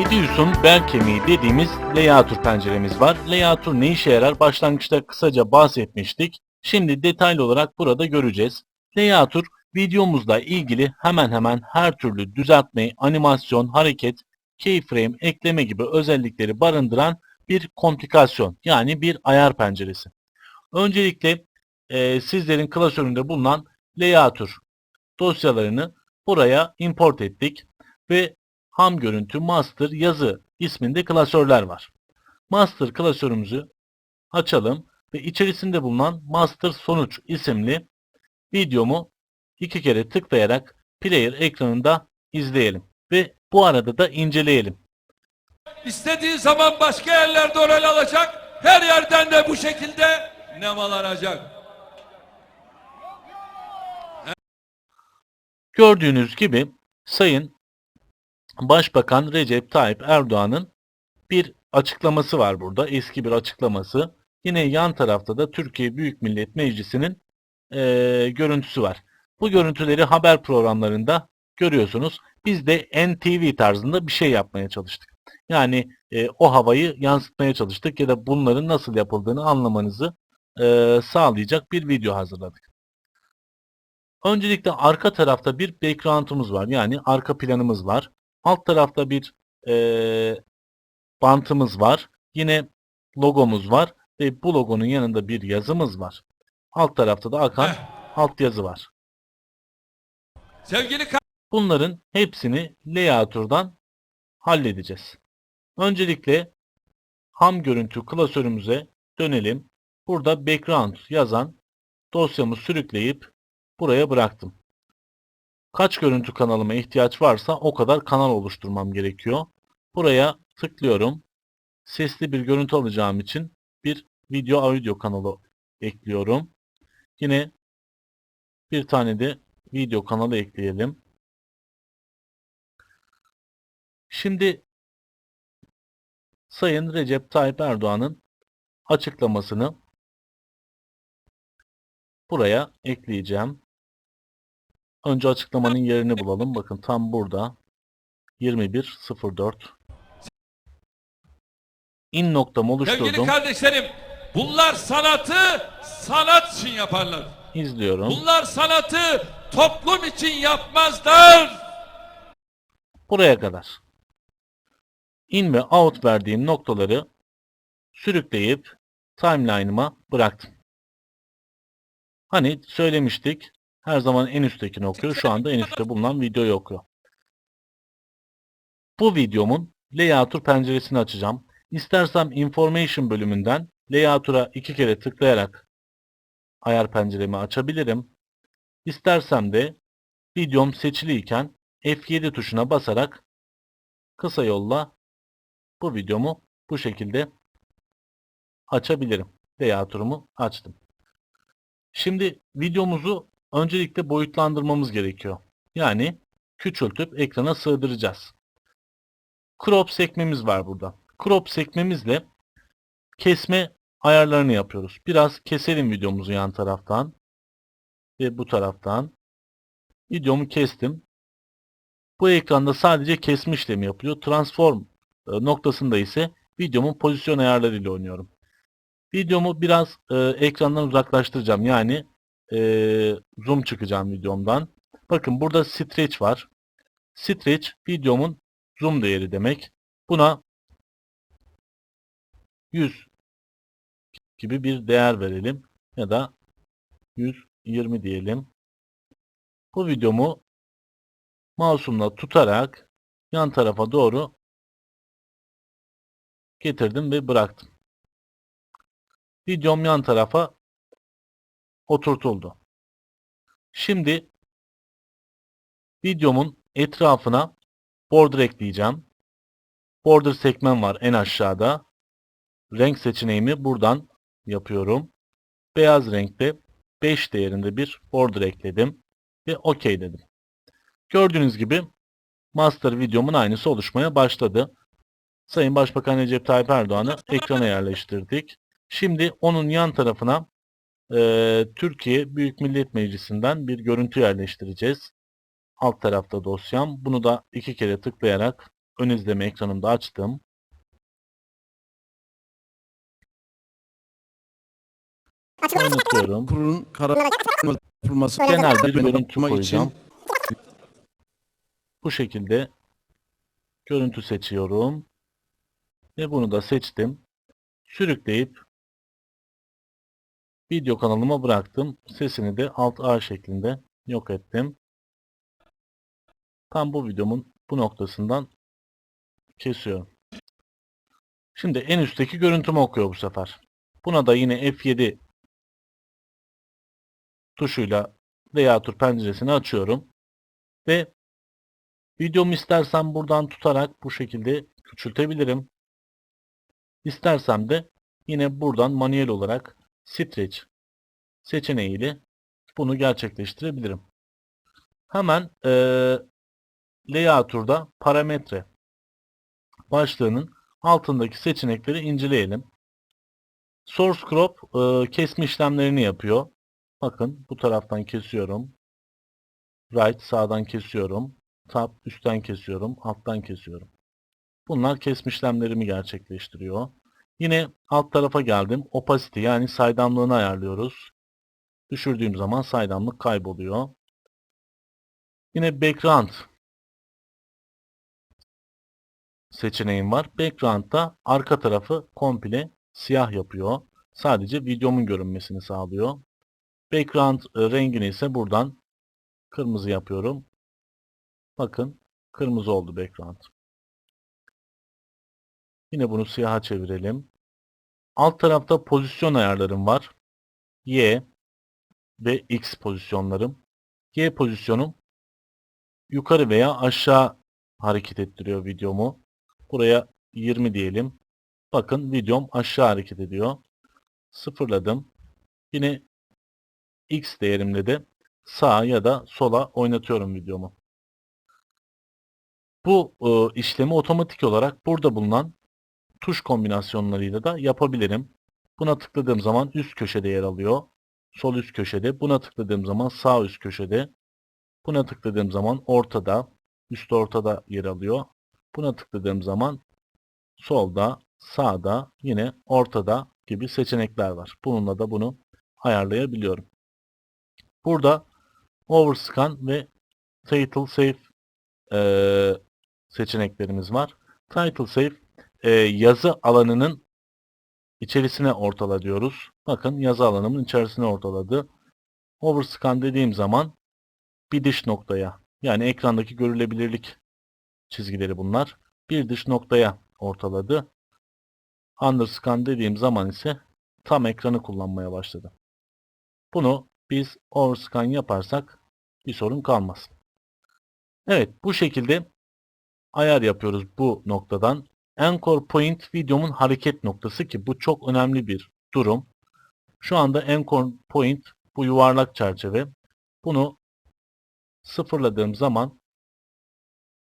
Edius'un bel kemiği dediğimiz layout penceremiz var. Layout ne işe yarar? Başlangıçta kısaca bahsetmiştik. Şimdi detaylı olarak burada göreceğiz. Layout videomuzla ilgili hemen hemen her türlü düzeltme, animasyon, hareket, keyframe, ekleme gibi özellikleri barındıran bir komplikasyon yani bir ayar penceresi. Öncelikle e, sizlerin klasöründe bulunan layout dosyalarını buraya import ettik ve ham görüntü master yazı isminde klasörler var. Master klasörümüzü açalım ve içerisinde bulunan master sonuç isimli videomu iki kere tıklayarak player ekranında izleyelim ve bu arada da inceleyelim. İstediği zaman başka yerlerde rol alacak. Her yerden de bu şekilde nemalanacak. Gördüğünüz gibi Sayın Başbakan Recep Tayyip Erdoğan'ın bir açıklaması var burada. Eski bir açıklaması. Yine yan tarafta da Türkiye Büyük Millet Meclisi'nin eee, görüntüsü var. Bu görüntüleri haber programlarında görüyorsunuz. Biz de NTV tarzında bir şey yapmaya çalıştık. Yani e, o havayı yansıtmaya çalıştık ya da bunların nasıl yapıldığını anlamanızı e, sağlayacak bir video hazırladık. Öncelikle arka tarafta bir background'umuz var. Yani arka planımız var. Alt tarafta bir e, bantımız var. Yine logomuz var ve bu logonun yanında bir yazımız var. Alt tarafta da akan Heh. alt yazı var. Sevgili Bunların hepsini layout'dan halledeceğiz. Öncelikle ham görüntü klasörümüze dönelim. Burada background yazan dosyamı sürükleyip buraya bıraktım. Kaç görüntü kanalıma ihtiyaç varsa o kadar kanal oluşturmam gerekiyor. Buraya tıklıyorum. Sesli bir görüntü alacağım için bir video audio kanalı ekliyorum. Yine bir tane de video kanalı ekleyelim. Şimdi Sayın Recep Tayyip Erdoğan'ın açıklamasını buraya ekleyeceğim. Önce açıklamanın yerini bulalım. Bakın tam burada. 21.04 İn sevgili oluşturdum. kardeşlerim, bunlar sanatı sanat için yaparlar. İzliyorum. Bunlar sanatı toplum için yapmazlar. Buraya kadar. In ve out verdiğim noktaları sürükleyip timeline'ıma bıraktım. Hani söylemiştik her zaman en üsttekini okuyor. Şu anda en üstte bulunan videoyu okuyor. Bu videomun layout'ur penceresini açacağım. İstersem information bölümünden layout'ura iki kere tıklayarak ayar penceremi açabilirim. İstersem de videom seçiliyken F7 tuşuna basarak kısa yolla bu videomu bu şekilde açabilirim. Layout'umu açtım. Şimdi videomuzu öncelikle boyutlandırmamız gerekiyor. Yani küçültüp ekrana sığdıracağız. Crop sekmemiz var burada. Crop sekmemizle kesme ayarlarını yapıyoruz. Biraz keselim videomuzu yan taraftan ve bu taraftan. Videomu kestim. Bu ekranda sadece kesme işlemi yapılıyor. Transform e, noktasında ise videomun pozisyon ayarlarıyla oynuyorum. Videomu biraz e, ekrandan uzaklaştıracağım. Yani e, zoom çıkacağım videomdan. Bakın burada stretch var. Stretch videomun zoom değeri demek. Buna 100 gibi bir değer verelim. Ya da 120 diyelim. Bu videomu mouse'umla tutarak yan tarafa doğru getirdim ve bıraktım. Videom yan tarafa oturtuldu. Şimdi videomun etrafına border ekleyeceğim. Border sekmem var en aşağıda. Renk seçeneğimi buradan yapıyorum. Beyaz renkte 5 değerinde bir border ekledim ve OK dedim. Gördüğünüz gibi master videomun aynısı oluşmaya başladı. Sayın Başbakan Recep Tayyip Erdoğan'ı ekrana yerleştirdik. Şimdi onun yan tarafına e, Türkiye Büyük Millet Meclisi'nden bir görüntü yerleştireceğiz. Alt tarafta dosyam. Bunu da iki kere tıklayarak ön izleme ekranımda açtım. Oynatıyorum. kurulun karar Genel bir görüntü koyacağım. Bu şekilde görüntü seçiyorum. Ve bunu da seçtim. Sürükleyip video kanalıma bıraktım. Sesini de Alt A şeklinde yok ettim. Tam bu videomun bu noktasından kesiyorum. Şimdi en üstteki görüntümü okuyor bu sefer. Buna da yine F7 tuşuyla layout penceresini açıyorum. Ve videomu istersem buradan tutarak bu şekilde küçültebilirim. İstersem de yine buradan manuel olarak stretch seçeneğiyle bunu gerçekleştirebilirim. Hemen eee Layout'da parametre başlığının altındaki seçenekleri inceleyelim. Source crop eee, kesme işlemlerini yapıyor. Bakın bu taraftan kesiyorum. Right sağdan kesiyorum. Tab üstten kesiyorum. Alttan kesiyorum. Bunlar kesme işlemlerimi gerçekleştiriyor. Yine alt tarafa geldim. Opacity yani saydamlığını ayarlıyoruz. Düşürdüğüm zaman saydamlık kayboluyor. Yine background seçeneğim var. Background'da arka tarafı komple siyah yapıyor. Sadece videomun görünmesini sağlıyor. Background e, rengini ise buradan kırmızı yapıyorum. Bakın kırmızı oldu background. Yine bunu siyaha çevirelim. Alt tarafta pozisyon ayarlarım var. Y ve X pozisyonlarım. Y pozisyonum yukarı veya aşağı hareket ettiriyor videomu. Buraya 20 diyelim. Bakın videom aşağı hareket ediyor. Sıfırladım. Yine X değerimle de sağa ya da sola oynatıyorum videomu. Bu e, işlemi otomatik olarak burada bulunan tuş kombinasyonlarıyla da yapabilirim. Buna tıkladığım zaman üst köşede yer alıyor. Sol üst köşede. Buna tıkladığım zaman sağ üst köşede. Buna tıkladığım zaman ortada, üst ortada yer alıyor. Buna tıkladığım zaman solda, sağda, yine ortada gibi seçenekler var. Bununla da bunu ayarlayabiliyorum. Burada Overscan ve Title Safe eee, seçeneklerimiz var. Title Safe eee, yazı alanının içerisine ortala diyoruz. Bakın yazı alanımın içerisine ortaladı. Overscan dediğim zaman bir dış noktaya yani ekrandaki görülebilirlik çizgileri bunlar. Bir dış noktaya ortaladı. Underscan dediğim zaman ise tam ekranı kullanmaya başladı. Bunu biz overscan yaparsak bir sorun kalmaz. Evet bu şekilde ayar yapıyoruz bu noktadan. Anchor point videomun hareket noktası ki bu çok önemli bir durum. Şu anda anchor point bu yuvarlak çerçeve. Bunu sıfırladığım zaman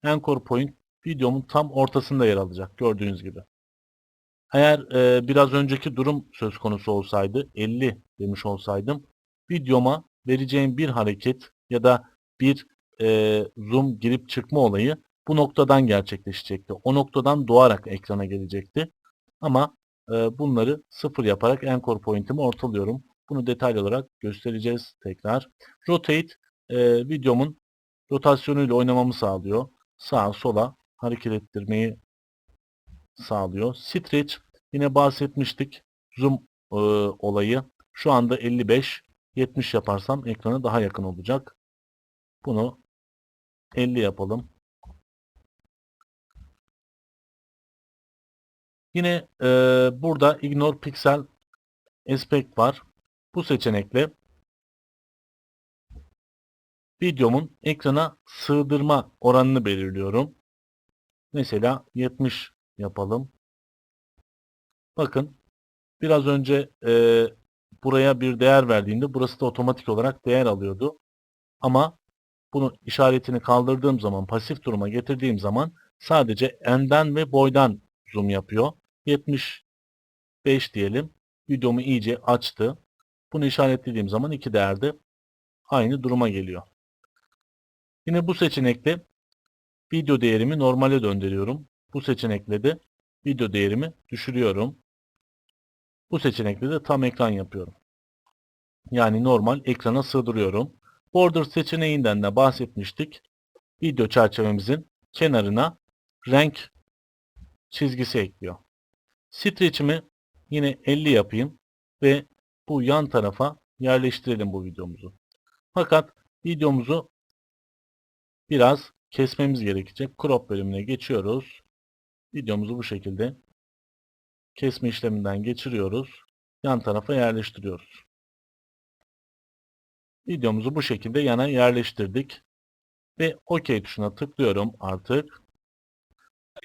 anchor point videomun tam ortasında yer alacak gördüğünüz gibi. Eğer e, biraz önceki durum söz konusu olsaydı 50 demiş olsaydım videoma vereceğim bir hareket ya da bir e, zoom girip çıkma olayı bu noktadan gerçekleşecekti. O noktadan doğarak ekrana gelecekti. Ama e, bunları sıfır yaparak anchor point'imi ortalıyorum. Bunu detaylı olarak göstereceğiz tekrar. Rotate e, videomun rotasyonuyla oynamamı sağlıyor. Sağa sola hareket ettirmeyi sağlıyor. Stretch yine bahsetmiştik. Zoom e, olayı. Şu anda 55 70 yaparsam ekrana daha yakın olacak. Bunu 50 yapalım. Yine e, burada Ignore Pixel Aspect var. Bu seçenekle videomun ekrana sığdırma oranını belirliyorum. Mesela 70 yapalım. Bakın biraz önce e, buraya bir değer verdiğimde burası da otomatik olarak değer alıyordu. Ama bunu işaretini kaldırdığım zaman pasif duruma getirdiğim zaman sadece enden ve boydan zoom yapıyor. 75 diyelim. Videomu iyice açtı. Bunu işaretlediğim zaman iki değerde aynı duruma geliyor. Yine bu seçenekte video değerimi normale döndürüyorum. Bu seçenekle de video değerimi düşürüyorum. Bu seçenekle de tam ekran yapıyorum. Yani normal ekrana sığdırıyorum. Border seçeneğinden de bahsetmiştik. Video çerçevemizin kenarına renk çizgisi ekliyor. Stretch'imi yine 50 yapayım ve bu yan tarafa yerleştirelim bu videomuzu. Fakat videomuzu biraz kesmemiz gerekecek. Crop bölümüne geçiyoruz. Videomuzu bu şekilde kesme işleminden geçiriyoruz. Yan tarafa yerleştiriyoruz. Videomuzu bu şekilde yana yerleştirdik. Ve OK tuşuna tıklıyorum artık.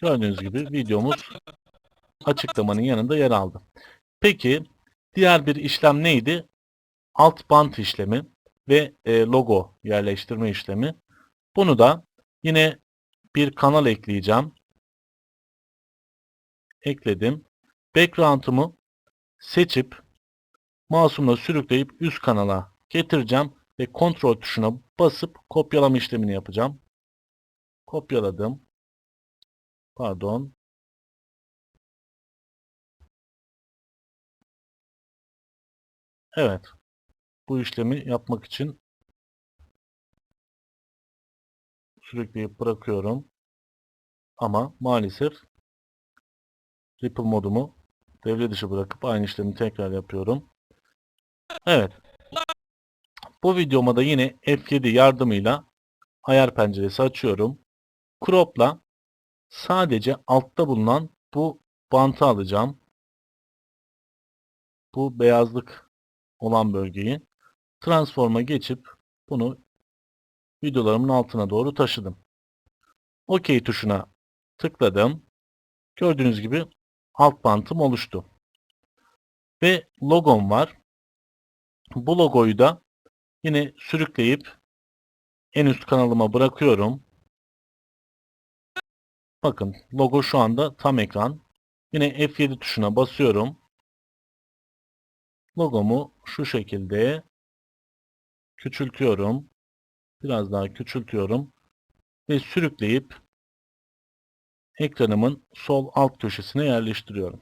Gördüğünüz gibi videomuz açıklamanın yanında yer aldı. Peki diğer bir işlem neydi? Alt bant işlemi ve e, logo yerleştirme işlemi. Bunu da yine bir kanal ekleyeceğim. Ekledim. Background'umu seçip mouse'umla sürükleyip üst kanala getireceğim ve kontrol tuşuna basıp kopyalama işlemini yapacağım. Kopyaladım. Pardon. Evet. Bu işlemi yapmak için sürükleyip bırakıyorum. Ama maalesef Ripple modumu devre dışı bırakıp aynı işlemi tekrar yapıyorum. Evet. Bu videoma da yine F7 yardımıyla ayar penceresi açıyorum. Crop'la sadece altta bulunan bu bantı alacağım. Bu beyazlık olan bölgeyi transform'a geçip bunu videolarımın altına doğru taşıdım. OK tuşuna tıkladım. Gördüğünüz gibi alt bantım oluştu. Ve logom var. Bu logoyu da yine sürükleyip en üst kanalıma bırakıyorum. Bakın logo şu anda tam ekran. Yine F7 tuşuna basıyorum. Logomu şu şekilde küçültüyorum. Biraz daha küçültüyorum. Ve sürükleyip ekranımın sol alt köşesine yerleştiriyorum.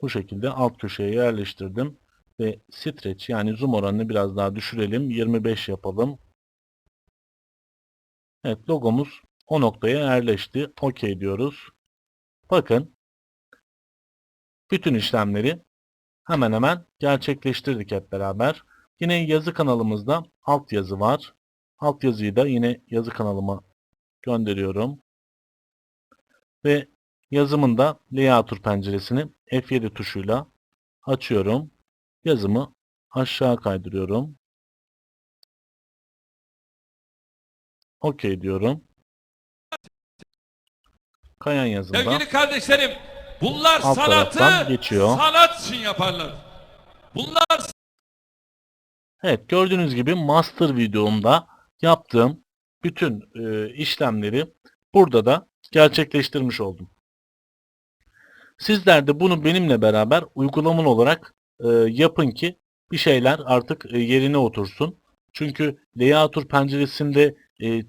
Bu şekilde alt köşeye yerleştirdim. Ve stretch yani zoom oranını biraz daha düşürelim. 25 yapalım. Evet logomuz o noktaya yerleşti. OK diyoruz. Bakın bütün işlemleri hemen hemen gerçekleştirdik hep beraber. Yine yazı kanalımızda alt yazı var. Alt yazıyı da yine yazı kanalıma gönderiyorum. Ve yazımın da layout penceresini F7 tuşuyla açıyorum. Yazımı aşağı kaydırıyorum. OK diyorum. Kayan yazında Sevgili kardeşlerim, bunlar Alt sanatı geçiyor. sanat için yaparlar. Bunlar Evet gördüğünüz gibi master videomda yaptığım bütün e, işlemleri burada da gerçekleştirmiş oldum. Sizler de bunu benimle beraber uygulamalı olarak e, yapın ki bir şeyler artık e, yerine otursun. Çünkü Layout penceresinde e,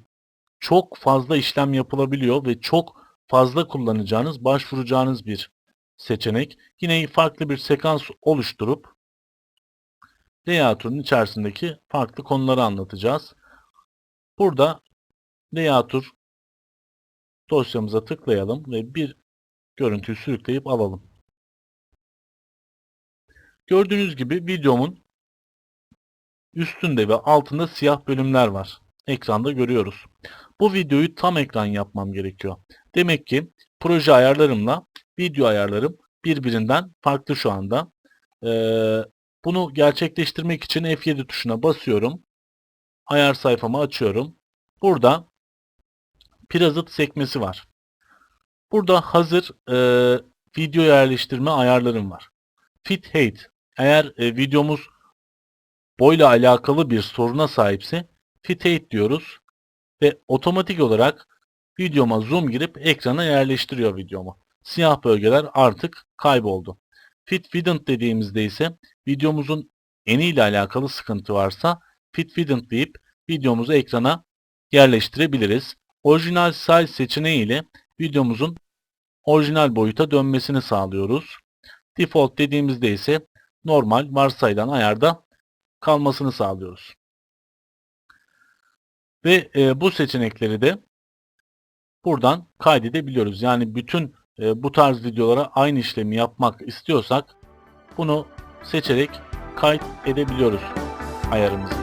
çok fazla işlem yapılabiliyor ve çok fazla kullanacağınız, başvuracağınız bir seçenek. Yine farklı bir sekans oluşturup Layout'un içerisindeki farklı konuları anlatacağız. Burada Layout dosyamıza tıklayalım ve bir görüntüyü sürükleyip alalım. Gördüğünüz gibi videomun üstünde ve altında siyah bölümler var. Ekranda görüyoruz. Bu videoyu tam ekran yapmam gerekiyor. Demek ki proje ayarlarımla video ayarlarım birbirinden farklı şu anda. Ee, bunu gerçekleştirmek için F7 tuşuna basıyorum. Ayar sayfamı açıyorum. Burada Pirazıt sekmesi var. Burada hazır e, video yerleştirme ayarlarım var. Fit height. Eğer e, videomuz boyla alakalı bir soruna sahipse fit height diyoruz ve otomatik olarak videoma zoom girip ekrana yerleştiriyor videomu. Siyah bölgeler artık kayboldu. Fit Width dediğimizde ise videomuzun eniyle alakalı sıkıntı varsa Fit Width deyip videomuzu ekrana yerleştirebiliriz. Orijinal size seçeneği ile videomuzun orijinal boyuta dönmesini sağlıyoruz. Default dediğimizde ise normal varsayılan ayarda kalmasını sağlıyoruz. Ve e, bu seçenekleri de buradan kaydedebiliyoruz. Yani bütün e, bu tarz videolara aynı işlemi yapmak istiyorsak bunu seçerek kayıt edebiliyoruz ayarımızı.